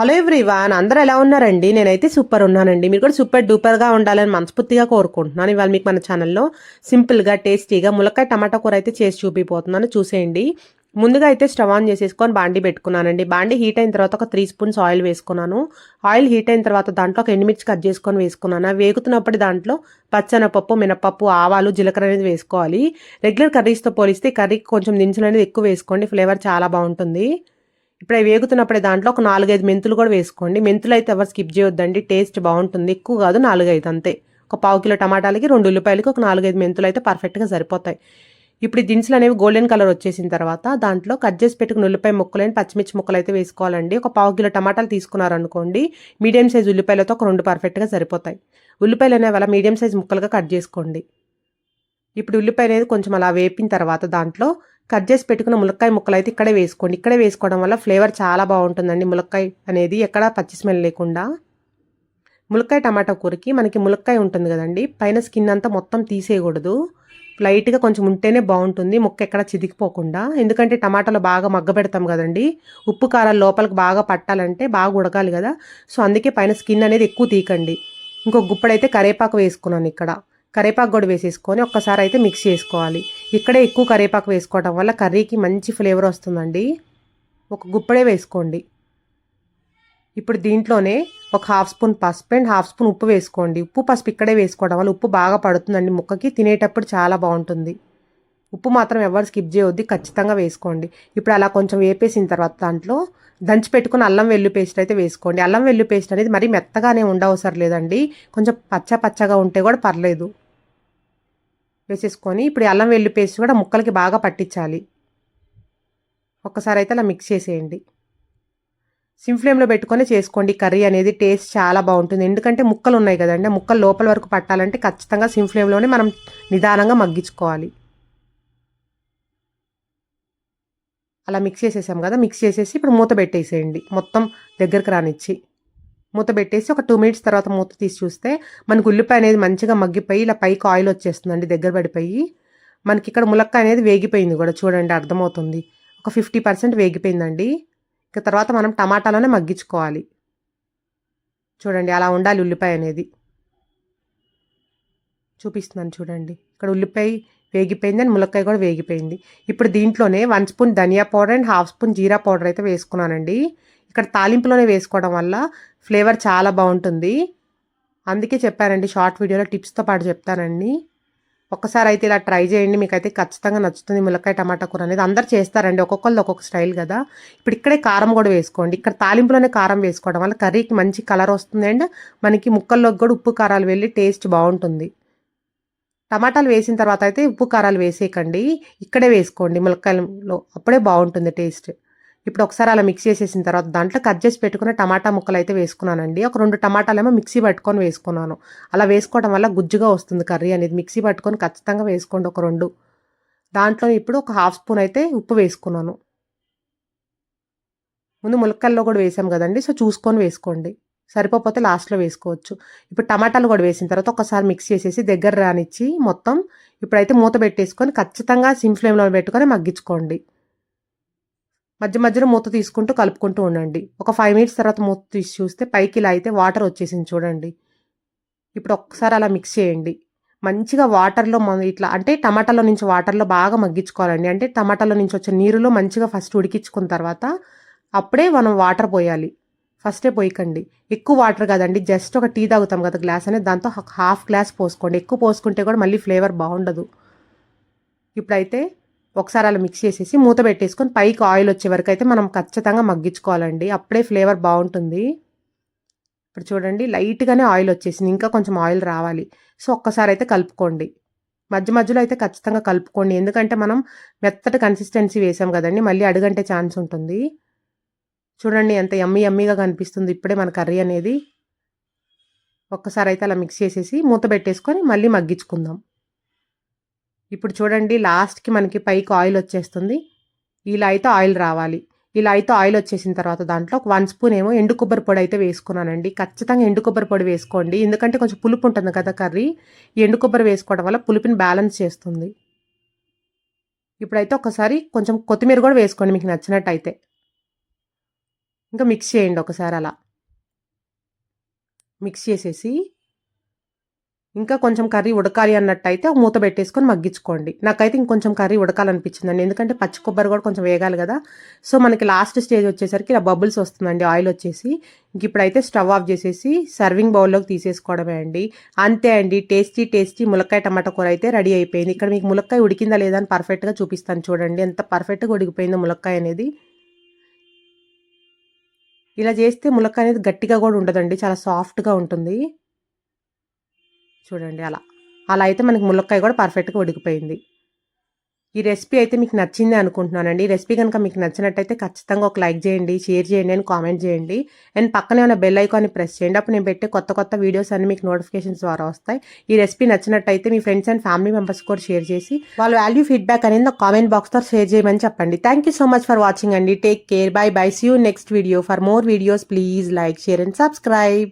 Hello everyone అందరూ ఎలా ఉన్నారండి? నేనైతే సూపర్ ఉన్నానండి. మీరు కూడా సూపర్ డూపర్గా ఉండాలని మనస్ఫూర్తిగా కోరుకుంటున్నాను. ఇవాళ మీకు మన ఛానల్లో సింపుల్గా టేస్టీగా ములక్కాయ టమాటా కూర అయితే చేసి చూపిపోతున్నాను. చూసేయండి. ముందుగా అయితే స్టవ్ ఆన్ చేసేసుకొని బాండి పెట్టుకున్నానండి. బాండి హీట్ అయిన తర్వాత ఒక త్రీ స్పూన్స్ ఆయిల్ వేసుకున్నాను. ఆయిల్ హీట్ అయిన తర్వాత దాంట్లో ఒక ఎండుమిర్చి కట్ చేసుకొని వేసుకున్నాను. వేగుతున్నప్పుడు దాంట్లో పచ్చనపప్పు మినపప్పు ఆవాలు జీలకర్ర అనేది వేసుకోవాలి. రెగ్యులర్ కర్రీస్తో పోలిస్తే కర్రీకి కొంచెం దినుసులు అనేది ఎక్కువ వేసుకోండి. ఫ్లేవర్ చాలా బాగుంటుంది. ఇప్పుడు అవి వేగుతున్నప్పుడే దాంట్లో ఒక నాలుగైదు మెంతులు కూడా వేసుకోండి. మెంతులు అయితే ఎవరు స్కిప్ చేయొద్దండి. టేస్ట్ బాగుంటుంది. ఎక్కువ కాదు నాలుగైదు అంతే. ఒక పావు కిలో టమాటాలకి రెండు ఉల్లిపాయలకి ఒక నాలుగైదు మెంతులు అయితే పర్ఫెక్ట్గా సరిపోతాయి. ఇప్పుడు దినుసులు అనేవి గోల్డెన్ కలర్ వచ్చేసిన తర్వాత దాంట్లో కట్ చేసి పెట్టుకున్న ఉల్లిపాయ ముక్కలైన పచ్చిమిర్చి ముక్కలు అయితే వేసుకోవాలండి. ఒక పావు కిలో టమాటాలు తీసుకున్నారనుకోండి మీడియం సైజ్ ఉల్లిపాయలతో ఒక రెండు పర్ఫెక్ట్గా సరిపోతాయి. ఉల్లిపాయలు అనేవి అలా మీడియం సైజ్ ముక్కలుగా కట్ చేసుకోండి. ఇప్పుడు ఉల్లిపాయ అనేది కొంచెం అలా వేపిన తర్వాత దాంట్లో కట్ చేసి పెట్టుకున్న ములక్కాయ ముక్కలు అయితే ఇక్కడే వేసుకోండి. ఇక్కడే వేసుకోవడం వల్ల ఫ్లేవర్ చాలా బాగుంటుందండి ములక్కాయ అనేది. ఎక్కడ పచ్చి స్మెల్ లేకుండా. ములక్కాయ టమాటా కూరకి మనకి ములక్కాయ ఉంటుంది కదండి. పైన స్కిన్ అంతా మొత్తం తీసేయకూడదు. లైట్గా కొంచెం ఉంటేనే బాగుంటుంది. ముక్క ఎక్కడ చిదికిపోకుండా ఎందుకంటే టమాటాలు బాగా మగ్గబెడతాం కదండి. ఉప్పు కారాలు లోపలికి బాగా పట్టాలంటే బాగా ఉడకాలి కదా. సో అందుకే పైన స్కిన్ అనేది ఎక్కువ తీకండి ఇంకో గుప్పడైతే కరేపాకు వేసుకున్నాను ఇక్కడ. కరేపాకు కూడా వేసేసుకొని ఒక్కసారి అయితే మిక్స్ చేసుకోవాలి. ఇక్కడే ఎక్కువ కరేపాకు వేసుకోవడం వల్ల కర్రీకి మంచి ఫ్లేవర్ వస్తుందండి. ఒక గుప్పడే వేసుకోండి. ఇప్పుడు దీంట్లోనే ఒక హాఫ్ స్పూన్ పసుపు అండ్ హాఫ్ స్పూన్ ఉప్పు వేసుకోండి. ఉప్పు పసుపు ఇక్కడే వేసుకోవడం వల్ల ఉప్పు బాగా పడుతుందండి ముక్కకి. తినేటప్పుడు చాలా బాగుంటుంది. ఉప్పు మాత్రం ఎవరు స్కిప్ చేయొద్ది. ఖచ్చితంగా వేసుకోండి. ఇప్పుడు అలా కొంచెం వేపేసిన తర్వాత దాంట్లో దంచి పెట్టుకుని అల్లం వెల్లు పేస్ట్ అయితే వేసుకోండి. అల్లం వెల్లు పేస్ట్ అనేది మరీ మెత్తగానే ఉండవసరం లేదండి. కొంచెం పచ్చ పచ్చగా ఉంటే కూడా పర్లేదు. వేసేసుకొని ఇప్పుడు అల్లం వెల్లు పేస్ట్ కూడా ముక్కలకి బాగా పట్టించాలి. ఒక్కసారి అయితే అలా మిక్స్ చేసేయండి. సిమ్ ఫ్లేమ్లో పెట్టుకొని చేసుకోండి. కర్రీ అనేది టేస్ట్ చాలా బాగుంటుంది. ఎందుకంటే ముక్కలు ఉన్నాయి కదండి. ముక్కలు లోపల వరకు పట్టాలంటే ఖచ్చితంగా సిమ్ ఫ్లేమ్లోనే మనం నిదానంగా మగ్గించుకోవాలి. అలా మిక్స్ చేసేసాం కదా. మిక్స్ చేసేసి ఇప్పుడు మూత పెట్టేసేయండి. మొత్తం దగ్గరకు రానిచ్చి. మూత పెట్టేసి ఒక టూ మినిట్స్ తర్వాత మూత తీసి చూస్తే మనకు ఉల్లిపాయ అనేది మంచిగా మగ్గిపోయి ఇలా పైకి ఆయిల్ వచ్చేస్తుందండి దగ్గర పడిపోయి. మనకి ఇక్కడ ములక్కాయ అనేది వేగిపోయింది కూడా చూడండి అర్థమవుతుంది. ఒక ఫిఫ్టీ పర్సెంట్ వేగిపోయిందండి. ఇక తర్వాత మనం టమాటాలోనే మగ్గించుకోవాలి. చూడండి అలా ఉండాలి ఉల్లిపాయ అనేది. చూపిస్తున్నాను చూడండి. ఇక్కడ ఉల్లిపాయ వేగిపోయింది అండ్ ములక్కాయ కూడా వేగిపోయింది. ఇప్పుడు దీంట్లోనే వన్ స్పూన్ ధనియా పౌడర్ అండ్ హాఫ్ స్పూన్ జీరా పౌడర్ అయితే వేసుకున్నానండి. ఇక్కడ తాలింపులోనే వేసుకోవడం వల్ల ఫ్లేవర్ చాలా బాగుంటుంది. అందుకే చెప్పానండి షార్ట్ వీడియోలో టిప్స్తో పాటు చెప్తానండి. ఒక్కసారి అయితే ఇలా ట్రై చేయండి మీకైతే ఖచ్చితంగా నచ్చుతుంది ములక్కాయ టమాటా కూర అనేది. అందరు చేస్తారండి ఒక్కొక్కళ్ళు ఒక్కొక్క స్టైల్ కదా. ఇప్పుడు ఇక్కడే కారం కూడా వేసుకోండి. ఇక్కడ తాలింపులోనే కారం వేసుకోవడం వల్ల కర్రీకి మంచి కలర్ వస్తుంది అండ్ మనకి ముక్కల్లోకి కూడా ఉప్పు కారాలు వెళ్ళి టేస్ట్ బాగుంటుంది. టమాటాలు వేసిన తర్వాత అయితే ఉప్పు కారాలు వేసేయకండి. ఇక్కడే వేసుకోండి ములక్కాయలో అప్పుడే బాగుంటుంది టేస్ట్. ఇప్పుడు ఒకసారి అలా మిక్స్ చేసేసిన తర్వాత దాంట్లో కట్ చేసి పెట్టుకున్న టమాటా ముక్కలు అయితే వేసుకున్నానండి. ఒక రెండు టమాటాలేమో మిక్సీ పట్టుకొని వేసుకున్నాను. అలా వేసుకోవడం వల్ల గుజ్జుగా వస్తుంది కర్రీ అనేది. మిక్సీ పట్టుకొని ఖచ్చితంగా వేసుకోండి ఒక రెండు. దాంట్లో ఇప్పుడు ఒక హాఫ్ స్పూన్ అయితే ఉప్పు వేసుకున్నాను. ముందు ములక్కల్లో కూడా వేసాం కదండి. సో చూసుకొని వేసుకోండి. సరిపోతే లాస్ట్లో వేసుకోవచ్చు. ఇప్పుడు టమాటాలు కూడా వేసిన తర్వాత ఒకసారి మిక్స్ చేసేసి దగ్గర రానిచ్చి మొత్తం ఇప్పుడైతే మూత పెట్టేసుకొని ఖచ్చితంగా సిమ్ ఫ్లేమ్లో పెట్టుకొని మగ్గించుకోండి. మధ్య మధ్యలో మూత తీసుకుంటూ కలుపుకుంటూ ఉండండి. ఒక ఫైవ్ మినిట్స్ తర్వాత మూత తీసి చూస్తే పైకి ఇలా అయితే వాటర్ వచ్చేసింది చూడండి. ఇప్పుడు ఒక్కసారి అలా మిక్స్ చేయండి. మంచిగా వాటర్లో మనం ఇట్లా అంటే టమాటాలో నుంచి వాటర్లో బాగా మగ్గించుకోవాలండి. అంటే టమాటాలో నుంచి వచ్చే నీరులో మంచిగా ఫస్ట్ ఉడికించుకున్న తర్వాత అప్పుడే మనం వాటర్ పోయాలి. ఫస్టే పోయకండి. ఎక్కువ వాటర్ కాదండి. జస్ట్ ఒక టీ తాగుతాం కదా గ్లాస్ అనేది. దాంతో హాఫ్ గ్లాస్ పోసుకోండి. ఎక్కువ పోసుకుంటే కూడా మళ్ళీ ఫ్లేవర్ బాగుండదు. ఇప్పుడైతే ఒకసారి అలా మిక్స్ చేసేసి మూత పెట్టేసుకొని పైకి ఆయిల్ వచ్చే వరకు అయితే మనం ఖచ్చితంగా మగ్గించుకోవాలండి. అప్పుడే ఫ్లేవర్ బాగుంటుంది. ఇప్పుడు చూడండి లైట్గానే ఆయిల్ వచ్చేసింది. ఇంకా కొంచెం ఆయిల్ రావాలి. సో ఒక్కసారి అయితే కలుపుకోండి. మధ్య మధ్యలో అయితే ఖచ్చితంగా కలుపుకోండి. ఎందుకంటే మనం మెత్తటి కన్సిస్టెన్సీ వేసాం కదండి మళ్ళీ అడుగంటే ఛాన్స్ ఉంటుంది. చూడండి ఎంత ఎమ్మీ ఎమ్మీగా కనిపిస్తుంది ఇప్పుడే మన కర్రీ అనేది. ఒక్కసారి అయితే అలా మిక్స్ చేసేసి మూత పెట్టేసుకొని మళ్ళీ మగ్గించుకుందాం. ఇప్పుడు చూడండి లాస్ట్కి మనకి పైకి ఆయిల్ వచ్చేస్తుంది. ఇలా అయితే ఆయిల్ రావాలి. ఇలా అయితే ఆయిల్ వచ్చేసిన తర్వాత దాంట్లో ఒక వన్ స్పూన్ ఏమో ఎండు కొబ్బరి పొడి అయితే వేసుకున్నానండి. ఖచ్చితంగా ఎండు కొబ్బరి పొడి వేసుకోండి. ఎందుకంటే కొంచెం పులుపు ఉంటుంది కదా కర్రీ. ఎండు కొబ్బరి వేసుకోవడం వల్ల పులుపుని బ్యాలెన్స్ చేస్తుంది. ఇప్పుడైతే ఒకసారి కొంచెం కొత్తిమీర కూడా వేసుకోండి మీకు నచ్చినట్టయితే. ఇంకా మిక్స్ చేయండి ఒకసారి అలా. మిక్స్ చేసేసి ఇంకా కొంచెం కర్రీ ఉడకాలి అన్నట్టయితే ఒక మూత పెట్టేసుకొని మగ్గించుకోండి. నాకైతే ఇంకొంచెం కర్రీ ఉడకాలనిపించిందండి. ఎందుకంటే పచ్చి కొబ్బరి కూడా కొంచెం వేగాలి కదా. సో మనకి లాస్ట్ స్టేజ్ వచ్చేసరికి ఇలా బబుల్స్ వస్తుందండి ఆయిల్ వచ్చేసి. ఇంక ఇప్పుడైతే స్టవ్ ఆఫ్ చేసేసి సర్వింగ్ బౌల్లోకి తీసేసుకోవడమే అండి. అంతే అండి. టేస్టీ టేస్టీ ములక్కాయ టమాటా కూర అయితే రెడీ అయిపోయింది. ఇక్కడ మీకు ములక్కాయ ఉడికిందా లేదా అని పర్ఫెక్ట్గా చూపిస్తాను చూడండి. ఎంత పర్ఫెక్ట్గా ఉడికిపోయిందో ములక్కాయ అనేది. ఇలా చేస్తే ములక్కాయ అనేది గట్టిగా కూడా ఉండదండి. చాలా సాఫ్ట్గా ఉంటుంది. చూడండి అలా. అలా అయితే మనకి ములక్కాయ కూడా పర్ఫెక్ట్గా ఉడికిపోయింది. ఈ రెసిపీ అయితే మీకు నచ్చింది అనుకుంటున్నానండి. ఈ రెసిపీ కనుక మీకు నచ్చినట్టయితే ఖచ్చితంగా ఒక లైక్ చేయండి షేర్ చేయండి అని కామెంట్ చేయండి. అండ్ పక్కనే ఉన్న బెల్ ఐకాన్ని ప్రెస్ చేయండి. అప్పుడు నేను పెట్టే కొత్త కొత్త వీడియోస్ అన్ని మీకు నోటిఫికేషన్స్ ద్వారా వస్తాయి. ఈ రెసిపీ నచ్చినట్టయితే మీ ఫ్రెండ్స్ అండ్ ఫ్యామిలీ మెంబర్స్ కూడా షేర్ చేసి వాళ్ళ వాల్యూ ఫీడ్బ్యాక్ అనేది నాకు కామెంట్ బాక్స్తో షేర్ చేయమని చెప్పండి. Thank you so much for watching అండి. Take care bye bye see you next video for more videos please like share and subscribe